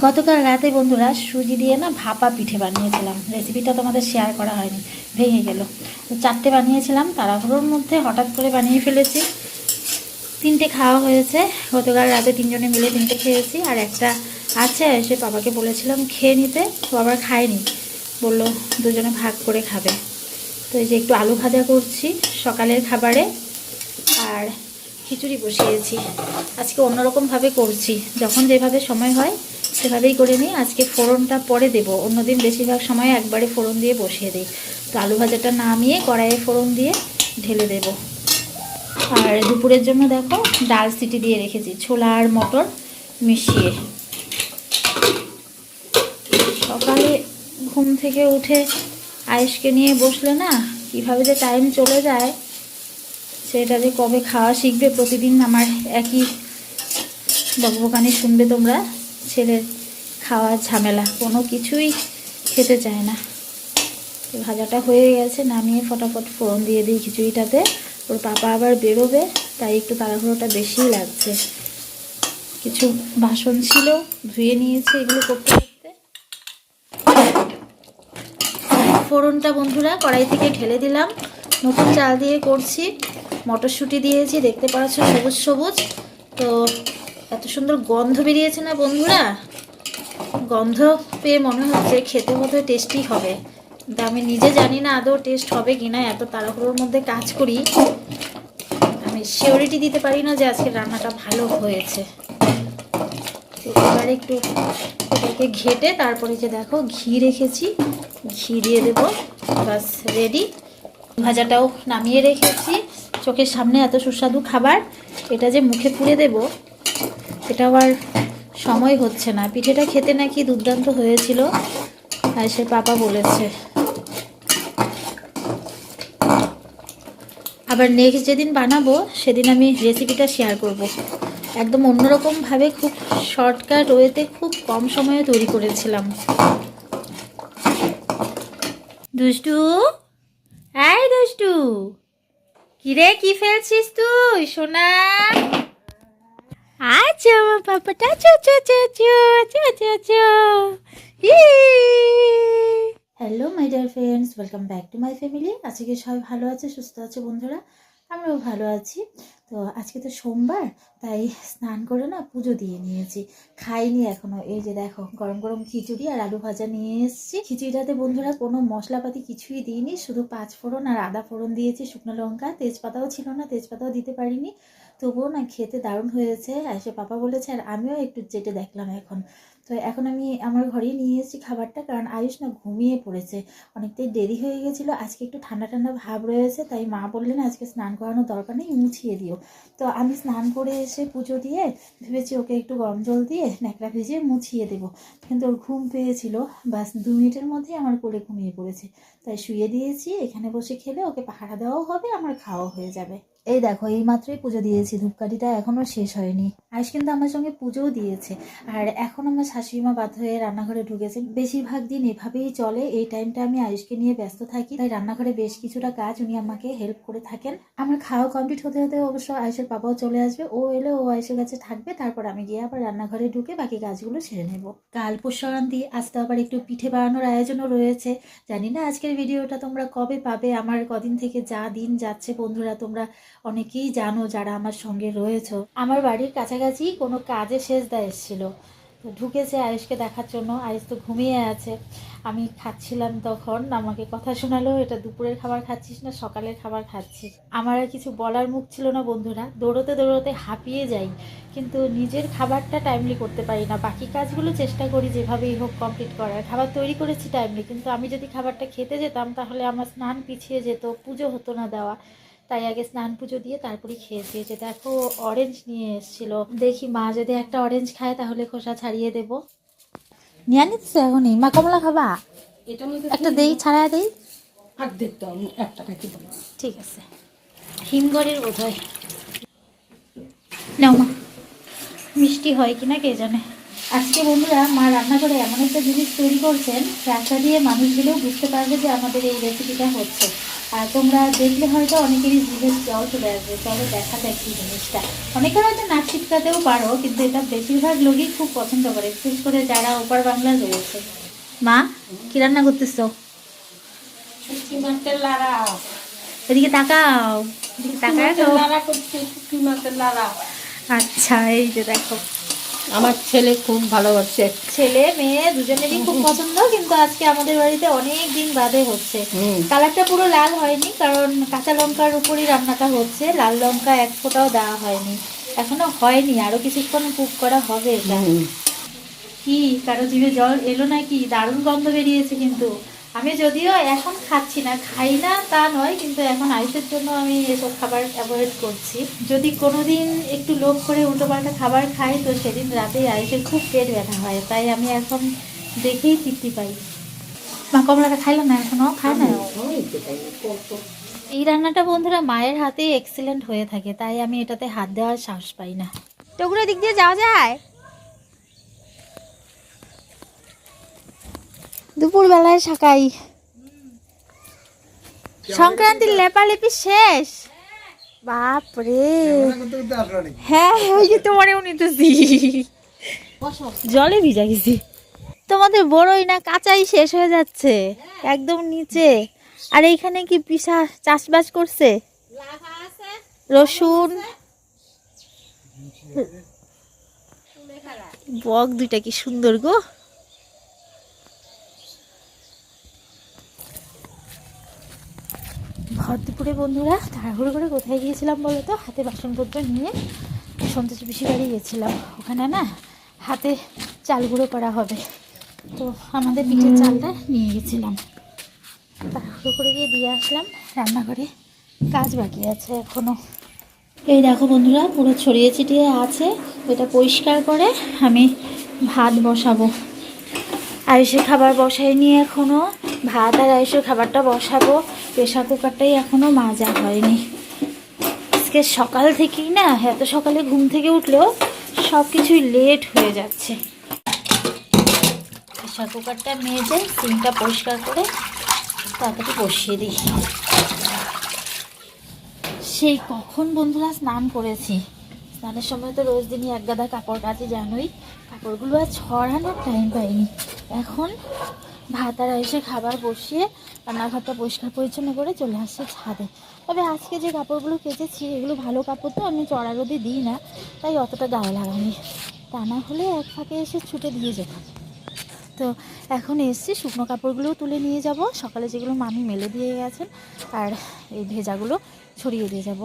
গতকাল রাতে বন্ধুরা সুজি দিয়ে না ভাপা পিঠে বানিয়েছিলাম। রেসিপিটা তোমাদের শেয়ার করা হয়নি। ভেঙে গেল। তো চারটে বানিয়েছিলাম, তাড়াহুড়োর মধ্যে হঠাৎ করে বানিয়ে ফেলেছি। তিনটে খাওয়া হয়েছে। গতকাল রাতে তিনজনে মিলে তিনটে খেয়েছি। আর একটা আছে, সে বাবাকে বলেছিলাম খেয়ে নিতে বাবা খায়নি। বলল, দুজনে ভাগ করে খাবে। তো এই যে একটু আলু ভাজা করছি সকালের খাবারে। আর খিচুড়ি বসিয়েছি। আজকে অন্যরকমভাবে করছি। যখন যেভাবে সময় হয় সেভাবেই করে নিই। আজকে ফোড়নটা পরে দেবো। অন্যদিন বেশিরভাগ সময় একবারে ফোড়ন দিয়ে বসিয়ে দিই। তো আলু ভাজাটা নামিয়ে কড়াইয়ে ফোড়ন দিয়ে ঢেলে দেব। আর দুপুরের জন্য দেখো ডাল সিটি দিয়ে রেখেছি, ছোলা আর মটর মিশিয়ে। সকালে ঘুম থেকে উঠে আয়েশকে নিয়ে বসলে না, কীভাবে যে টাইম চলে যায়, সেটা যে কবে খাওয়া শিখবে প্রতিদিন আমার একই বকবকানি শুনবে তোমরা। ছেলের খাওয়ার ঝামেলা, কোনো কিছুই খেতে চায় না। ভাজাটা হয়ে গেছে, নামিয়ে ফটাফট ফোড়ন দিয়ে দিই খিচুড়িটাতে। ওর পাপা আবার বেরোবে, তাই একটু তাড়াহুড়োটা বেশিই লাগছে। কিছু বাসন ছিল, ধুয়ে নিয়েছি এগুলো করতে করতে। ফোড়নটা বন্ধুরা কড়াই থেকে ঢেলে দিলাম। নতুন চাল দিয়ে করছি, মটরশুঁটি দিয়েছি, দেখতে পাচ্ছ সবুজ সবুজ। তো এত সুন্দর গন্ধ বেরিয়েছে না বন্ধুরা? গন্ধ পেয়ে মনে হচ্ছে খেতে বোধহয় টেস্টি হবে। কিন্তু আমি নিজে জানি না আদৌ টেস্ট হবে কি না এত তাড়াহুড়োর মধ্যে কাজ করি। আমি সিওরিটি দিতে পারি না যে আজকে রান্নাটা ভালো হয়েছে। এবার একটু এটাকে ঘেটে তারপরে যে দেখো ঘি রেখেছি, ঘি দিয়ে দেবো। বাস রেডি ভাজাটাও নামিয়ে রেখেছি। চোখের সামনে এত সুস্বাদু খাবার, এটা যে মুখে পুড়ে দেব এটাও আর সময় হচ্ছে না। পিঠেটা খেতে নাকি দুর্দান্ত হয়েছিল, আর সে পাপা বলেছে। আবার নেক্সট যেদিন বানাবো, সেদিন আমি রেসিপিটা শেয়ার করব। একদম অন্যরকমভাবে খুব শর্টকাট ওয়েতে খুব কম সময়ে তৈরি করেছিলাম। দুষ্টু? এই দুষ্টু! কিরে, কি ফেলছিস তুই? সোনা! আচ্ছা আমার পাপাটা hello my dear friends welcome back to my family আজকে সবাই ভালো আছে, সুস্থ আছে বন্ধুরা। আমরাও ভালো আছি। তো আজকে তো সোমবার, তাই স্নান করে না পুজো দিয়ে নিয়েছি। খাইনি এখনও। এই যে দেখো, গরম গরম খিচুড়ি আর আলু ভাজা নিয়ে এসেছি। খিচুড়িটাতে বন্ধুরা কোনো মশলাপাতি কিছুই দিইনি, শুধু পাঁচ ফোড়ন আর আদা ফোড়ন দিয়েছি, শুকনো লঙ্কা, তেজপাতাও ছিল না, তেজপাতাও দিতে পারিনি। তবুও না খেতে দারুণ হয়েছে। আর সে পাপা বলেছে, আর আমিও একটু চেটে দেখলাম এখন। তো এখন আমি আমার ঘরেই নিয়ে এসেছি খাবারটা, কারণ আয়ুষ না ঘুমিয়ে পড়েছে। অনেকটাই দেরি হয়ে গেছিল, আজকে একটু ঠান্ডা ঠান্ডা ভাব রয়েছে, তাই মা বললেন, আজকে স্নান করানোর দরকার নেই, মুছিয়ে দিও। তো আমি স্নান করে এসে পুজো দিয়ে ভেবেছি ওকে একটু গরম জল দিয়ে ন্যাকড়া ভিজিয়ে মুছিয়ে দেবো। কিন্তু ওর ঘুম পেয়েছিল বাস দু মিনিটের মধ্যেই আমার কোলে ঘুমিয়ে পড়েছে। তাই শুয়ে দিয়েছি, এখানে বসে খেলে ওকে পাহারা দেওয়াও হবে, আমার খাওয়াও হয়ে যাবে। এই দেখো, এই মাত্রই পুজো দিয়েছি, ধূপকাঠিটা এখনও শেষ হয়নি। আয়ুষ কিন্তু আমার সঙ্গে পুজোও দিয়েছে। আর এখন আমার শাশুড়ি মা বাধ্য হয়ে রান্নাঘরে ঢুকেছে বেশিরভাগ দিন এভাবেই চলে। এই টাইমটা আমি আয়ুষকে নিয়ে ব্যস্ত থাকি, তাই রান্নাঘরে বেশ কিছুটা কাজ উনি আমাকে হেল্প করে থাকেন। আমার খাওয়া কমপ্লিট হতে হতে অবশ্য আয়ুষের বাবাও চলে আসবে। ও এলে ও আয়ুষের কাছে থাকবে, তারপর আমি গিয়ে আবার রান্নাঘরে ঢুকে বাকি কাজগুলো সেরে নেব। কাল পুষ্যরান্তি আজ তো আবার একটু পিঠে বানানোর আয়োজনও রয়েছে। জানি না আজকের ভিডিওটা তোমরা কবে পাবে, আমার কদিন থেকে যা দিন যাচ্ছে বন্ধুরা, তোমরা অনেকেই জানো যারা আমার সঙ্গে রয়েছে। আমার বাড়ির কাছাকাছি কোনো কাজে শেষ দেয় এসেছিল। তো ঢুকেছে আয়ুষকে দেখার জন্য। আয়ুষ তো ঘুমিয়ে আছে। আমি খাচ্ছিলাম তখন। আমাকে কথা শোনালো, এটা দুপুরের খাবার খাচ্ছিস না, সকালের খাবার খাচ্ছিস? আমার আর কিছু বলার মুখ ছিল না, বন্ধুরা। দৌড়তে দৌড়তে হাঁপিয়ে যাই। কিন্তু নিজের খাবারটা টাইমলি করতে পারি না। বাকি কাজগুলো চেষ্টা করি যেভাবেই হোক কমপ্লিট করার। খাবার তৈরি করেছি টাইমলি কিন্তু আমি যদি খাবারটা খেতে যেতাম, তাহলে আমার স্নান পিছিয়ে যেত, পুজো হতো না দেওয়া। তাই আগে স্নান পুজো দিয়ে তারপরে খেয়েছি যে দেখো অরেঞ্জ নিয়ে এসেছিল। দেখি মা যদি একটা অরেঞ্জ খায় তাহলে খোসা ছাড়িয়ে দেবো। নিয়ে নিচ্ছে এখনই। মা কমলা খাবা? একটা দেই ছাড়া দেই? একটা ঠিক আছে। হিমঘরের বোধ হয় নাও মা। মিষ্টি হয় কিনা কে জানে? আজকে বন্ধুরা মা রান্না করে এমন একটা জিনিস তৈরি করছেন রাস্তা দিয়ে মানুষগুলো বুঝতে পারবে যে আমাদের এই রেসিপিটা হচ্ছে। আর তোমরা দেখলে হয়তো অনেকেরই জিভের জল চলে আসবে। চলো দেখা যায় কি জিনিসটা। অনেকের হয়তো নাক ছিটকাতেও পারো কিন্তু এটা বেশিরভাগ লোকই খুব পছন্দ করে বিশেষ করে যারা ওপার বাংলায় রয়েছে মা কি রান্না করতেছো? এদিকে তাকাও। এদিকে লাড়া। আচ্ছা এই যে দেখো। আমার ছেলে খুব ভালোবাসে। ছেলে মেয়ে দুজনেরই খুব পছন্দ কিন্তু আজকে আমাদের বাড়িতে অনেক দিন বাদে হচ্ছে। কালারটা পুরো লাল হয়নি কারণ কাঁচা লঙ্কার উপরই রান্নাটা হচ্ছে। লাল লঙ্কা এক ফোঁটাও দেওয়া হয়নি। এখনও হয়নি আরও কিছুক্ষণ কুক করা হবে কি কারও জিভে জল এলো নাকি? দারুণ গন্ধ বেরিয়েছে কিন্তু। আমি যদিও এখন খাচ্ছি না, খাই না তা নয়, কিন্তু এখন আয়ুষের জন্য আমি এসব খাবার অ্যাভয়েড করছি। যদি কোনোদিন একটু লোভ করে উল্টোপাল্টা খাবার খাই, তো সেদিন রাতেই আয়ুষের খুব পেট ব্যথা হয়, তাই আমি এখন দেখেই তৃপ্তি পাই। মা, কমলাটা খাইলো না এখনও খায় না। এই রান্নাটা বন্ধুরা মায়ের হাতেই এক্সিলেন্ট হয়ে থাকে, তাই আমি এটাতে হাত দেওয়ার সাহস পাই না। টুকরো দিক দিয়ে যাওয়া যায়? দুপুর বেলায় শাকাই। সংক্রান্তির লেপালেপি শেষ? বাপরে। হ্যাঁ ওই যে তোমারও নিতেছি জলে ভিজা গেছি। তোমাদের বড়ই না কাঁচাই শেষ হয়ে যাচ্ছে একদম নিচে। আর এইখানে কি পিসা চাষবাস করছে? রসুন। বক দুইটা কি সুন্দর গো। ভর দুপুরে বন্ধুরা তাড়াহুড়ো করে কোথায় গিয়েছিলাম বলো তো? হাতে বাসনপত্র নিয়ে সন্তোষ পিসি বাড়ি গেছিলাম ওখানে না হাতে চাল গুঁড়ো করা হবে। তো আমাদের পিঠের চালটা নিয়ে গেছিলাম। তাড়াহুড়ো করে গিয়ে দিয়ে আসলাম। রান্নাঘরে কাজ বাকি আছে এখনও। এই দেখো বন্ধুরা পুরো ছড়িয়ে ছিটিয়ে আছে। এটা পরিষ্কার করে আমি ভাত বসাবো। আয়ুষের খাবার বসাই নিয়ে এখনও। ভাত আর আয়ুষের খাবারটা বসাবো। প্রেশার কুকারটাই এখনও মাজা হয়নি। আজকে সকাল থেকেই না, এত সকালে ঘুম থেকে উঠলেও সব কিছুই লেট হয়ে যাচ্ছে। প্রেশার কুকারটা মেজে সিমটা পরিষ্কার করে তাড়াতাড়ি বসিয়ে দিই। সেই কখন বন্ধুরা স্নান করেছি? স্নানের সময় তো রোজ দিনই এক গাদা কাপড় কাচি জানোই। কাপড়গুলো আর ছড়ানোর টাইম পাইনি। এখন ভাত আর এসে খাবার বসিয়ে রান্নাঘরটা পরিষ্কার পরিচ্ছন্ন করে চলে আসছে ছাদে। তবে আজকে যে কাপড়গুলো কেচেছি, এগুলো ভালো কাপড় তো, আমি চড়া রোদে দিই না, তাই অতটা গায়ে লাগানি তা না হলে এক ফাঁকে এসে ছুটে দিয়ে যেতাম। তো এখন এসছি, শুকনো কাপড়গুলোও তুলে নিয়ে যাব। সকালে যেগুলো মামি মেলে দিয়ে গেছেন, আর এই ভেজাগুলো ছড়িয়ে দিয়ে যাব।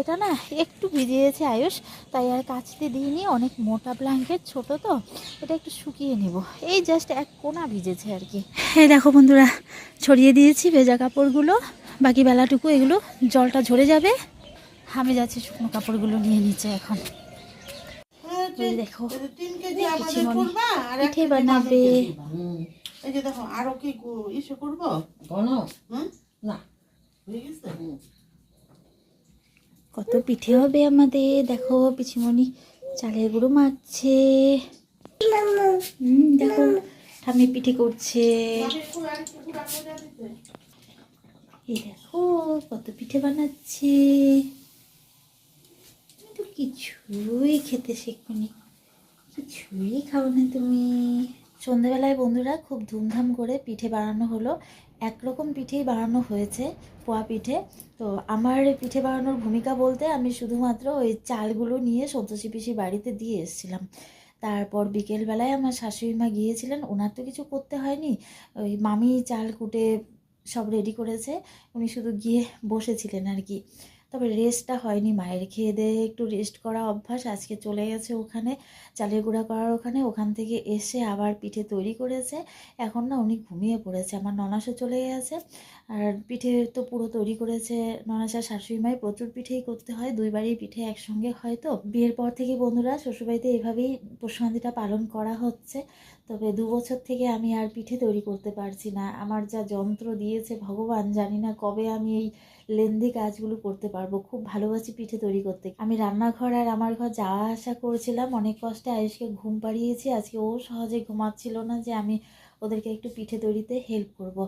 এটা না একটু ভিজিয়েছে আয়ুষ তাই আর কাচতে দিইনি অনেক মোটা ব্ল্যাঙ্কেট ছোট তো এটা একটু শুকিয়ে নেব। এই জাস্ট এক কোনা ভিজেছে আর কি। এই দেখো বন্ধুরা ছড়িয়ে দিয়েছি ভেজা কাপড়গুলো বাকি বেলাটুকু এগুলো জলটা ঝরে যাবে। আমি যাচ্ছি শুকনো কাপড়গুলো নিয়ে নিচে এখন। দেখো পিঠে বানাবে। এই যে দেখো আরও কি ইসে করব? না। হয়ে গেছে? কত পিঠে হবে আমাদের? দেখো পিছিমণি চালের গুঁড়ো হুম, দেখো ঠাম্মি পিঠে করছে। এই দেখো কত পিঠে বানাচ্ছে। তো কিছুই খেতে শেখনি। কিছুই খাও না তুমি। সন্ধেবেলায় বন্ধুরা খুব ধুমধাম করে পিঠে বানানো হলো। একরকম পিঠেই বানানো হয়েছে পোয়া পিঠে। তো আমার পিঠে বানানোর ভূমিকা বলতে আমি শুধুমাত্র ওই চালগুলো নিয়ে সন্তোষী পিসি বাড়িতে দিয়ে এসেছিলাম। তারপর বিকেলবেলায় আমার শাশুড়ি মা গিয়েছিলেন, ওনার তো কিছু করতে হয়নি। ওই মামি চাল কুটে সব রেডি করেছে, উনি শুধু গিয়ে বসেছিলেন আর কি। তবে রেস্টটা হয়নি। মায়ের খেয়ে দিয়ে একটু রেস্ট করা অভ্যাস আজকে চলে গেছে ওখানে। চালের গুঁড়া করার ওখানে। ওখান থেকে এসে আবার পিঠে তৈরি করেছে। এখন না উনি ঘুমিয়ে পড়েছে। আমার ননাসও চলে গেছে। আর পিঠে তো পুরো তৈরি করেছে ননাসার শাশুড়ি মায়ের প্রচুর পিঠেই করতে হয়। দুইবারই পিঠে একসঙ্গে হয় তো। বিয়ের পর থেকে বন্ধুরা, শ্বশুরবাড়িতে এভাবেই পশুমান্দিটা পালন করা হচ্ছে। তবে দু বছর থেকে আমি আর পিঠে তৈরি করতে পারছি না। আমার যা যন্ত্র দিয়েছে ভগবান জানি না কবে আমি এই লেন্দি কাজগুলো করতে পারব, খুব ভালোবাসি পিঠে তৈরি করতে। আমি রান্নাঘর আর আমার ঘর যাওয়া আসা করছিলাম, অনেক কষ্টে আয়ুষকে ঘুম পাড়িয়েছি, আজকে ও সহজে ঘুমাচ্ছিল না যে আমি ওদেরকে একটু পিঠে তৈরিতে হেল্প করব।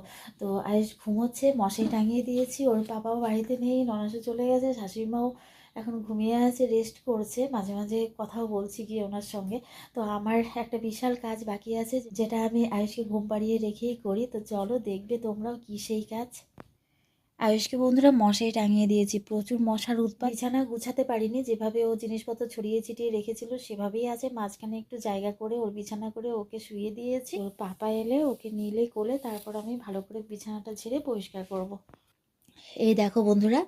তো আয়ুষ ঘুমোচ্ছে মশাই টাঙিয়ে দিয়েছি, ওর পাপাও বাড়িতে নেই ননাসে চলে গেছে, শাশুড়িমাও এখন ঘুমিয়ে আছে রেস্ট করছে, মাঝে মাঝে কথাও বলছি গিয়ে ওনার সঙ্গে। তো আমার একটা বিশাল কাজ বাকি আছে, যেটা আমি আয়ুষকে ঘুম পাড়িয়ে রেখেই করি। তো চলো দেখবে তোমরাও কী সেই কাজ। আয়ুষকে, বন্ধুরা মশাই টাঙিয়ে দিয়েছি। প্রচুর মশার উৎপাত। বিছানা গুছাতে পারিনি। যেভাবে ও জিনিসপত্র ছড়িয়ে ছিটিয়ে রেখেছিল, সেভাবেই আছে। মাঝখানে একটু জায়গা করে ওর বিছানা করে ওকে শুয়ে দিয়েছি। ওর পাপা এলে ওকে নিলে কোলে, তারপর আমি ভালো করে বিছানাটা ছেড়ে পরিষ্কার করব। এই দেখো বন্ধুরা,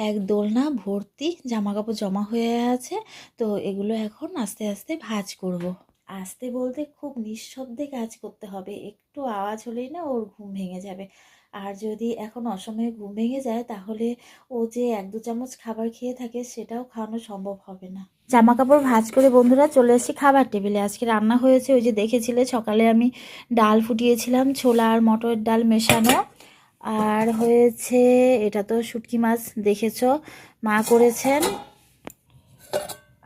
এক দোলনা ভর্তি জামা কাপড় জমা হয়ে আছে। তো এগুলো এখন আস্তে আস্তে ভাজ করব। আস্তে বলতে খুব নিঃশব্দে কাজ করতে হবে। একটু আওয়াজ হলেই না ওর ঘুম ভেঙে যাবে। আর যদি এখন অসময়ে ঘুম ভেঙে যায়, তাহলে ও যে এক দু চামচ খাবার খেয়ে থাকে, সেটাও খাওয়ানো সম্ভব হবে না। জামা কাপড় ভাজ করে বন্ধুরা চলে এসেছি খাবার টেবিলে। আজকে রান্না হয়েছে ওই যে দেখেছিলে, সকালে আমি ডাল ফুটিয়েছিলাম, ছোলা আর মটরের ডাল মেশানো। আর হয়েছে, এটা তো শুটকি মাছ, দেখেছ? মা করেছেন।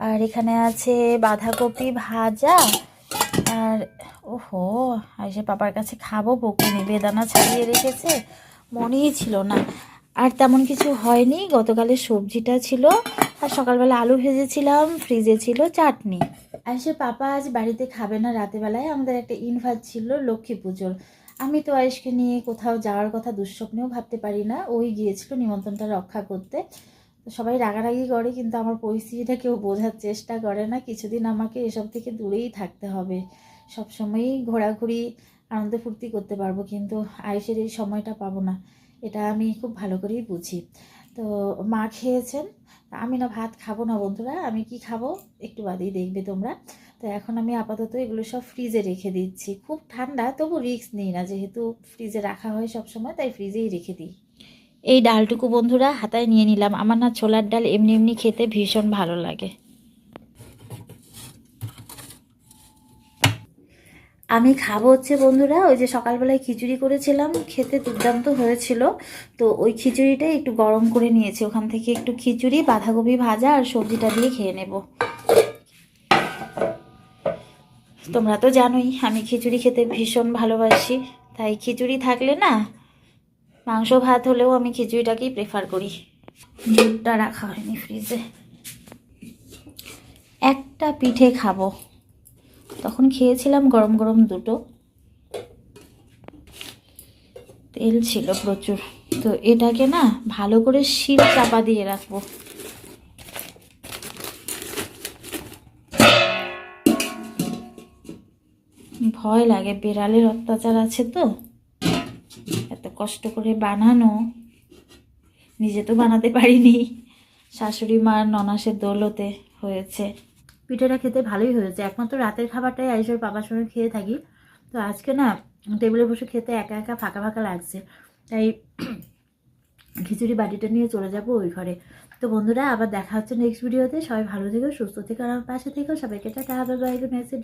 আর এখানে আছে বাঁধাকপি ভাজা আর ওহো আইসে পাপার কাছে খাব, বকুনি বেদানা ছাড়িয়ে রেখেছে, মনেই ছিল না। আর তেমন কিছু হয়নি, গতকালের সবজিটা ছিল, আর সকালবেলা আলু ভেজেছিলাম ফ্রিজে ছিল চাটনি। আর সে পাপা আজ বাড়িতে খাবে না রাতেবেলায়, আমাদের একটা ইনভাইট ছিল লক্ষ্মী পুজোর। আমি তো আয়েশকে নিয়ে কোথাও যাওয়ার কথা দুঃস্বপ্নেও ভাবতে পারি না, ওই গিয়েছিল নিমন্ত্রণটা রক্ষা করতে। সবাই রাগারাগি করে, কিন্তু আমার পরিস্থিতিটা কেউ বোঝার চেষ্টা করে না। কিছুদিন আমাকে এসব থেকে দূরেই থাকতে হবে। সবসময়ই ঘোরাঘুরি, আনন্দ ফুর্তি করতে পারব, কিন্তু আয়ুষের এই সময়টা পাবো না। এটা আমি খুব ভালো করেই বুঝি। তো মা খেয়েছেন আমি না ভাত খাব না বন্ধুরা, আমি কি খাব? একটু বাদেই দেখবে তোমরা। তো এখন আমি আপাতত এগুলো সব ফ্রিজে রেখে দিচ্ছি। খুব ঠান্ডা, তবু রিস্ক নিই না, যেহেতু ফ্রিজে রাখা হয় সব সময় তাই ফ্রিজেই রেখে দিই। এই ডালটুকু বন্ধুরা হাতায় নিয়ে নিলাম। আমার না ছোলার ডাল এমনি এমনি খেতে ভীষণ ভালো লাগে। আমি খাব হচ্ছে বন্ধুরা, ওই যে সকালবেলায় খিচুড়ি করেছিলাম, খেতে দুর্দান্ত হয়েছিল। তো ওই খিচুড়িটাই একটু গরম করে নিয়েছি। ওখান থেকে একটু খিচুড়ি, বাঁধাকপি ভাজা আর সবজিটা দিয়ে খেয়ে নেব। তোমরা তো জানোই, আমি খিচুড়ি খেতে ভীষণ ভালোবাসি। তাই খিচুড়ি থাকলে না মাংস, ভাত হলেও আমি খিচুড়িটাকেই প্রেফার করি। দুধটা রাখা হয়নি ফ্রিজে একটা পিঠে খাব। তখন খেয়েছিলাম গরম গরম দুটো। তেল ছিল প্রচুর। তো এটাকে না ভালো করে শিল চাপা দিয়ে রাখব। ভয় লাগে, বিড়ালের অত্যাচার আছে তো। কষ্ট করে বানানো। নিজে তো বানাতে পারিনি। শাশুড়ি মার ননাসের দৌলতে হয়েছে। পিঠেটা খেতে ভালোই হয়েছে। একমাত্র রাতের খাবারটাই আইসের বাবার সঙ্গে খেয়ে থাকি। তো আজকে না, টেবিলে বসে খেতে একা একা ফাঁকা ফাঁকা লাগছে। তাই খিচুড়ি বাটিটা নিয়ে চলে যাব ওই ঘরে। তো বন্ধুরা, আবার দেখা হচ্ছে নেক্সট ভিডিওতে সবাই ভালো থেকো, সুস্থ থেকো, আর আমার পাশে থেকো। সবাইকে টাটা বাই বাই নেক্সট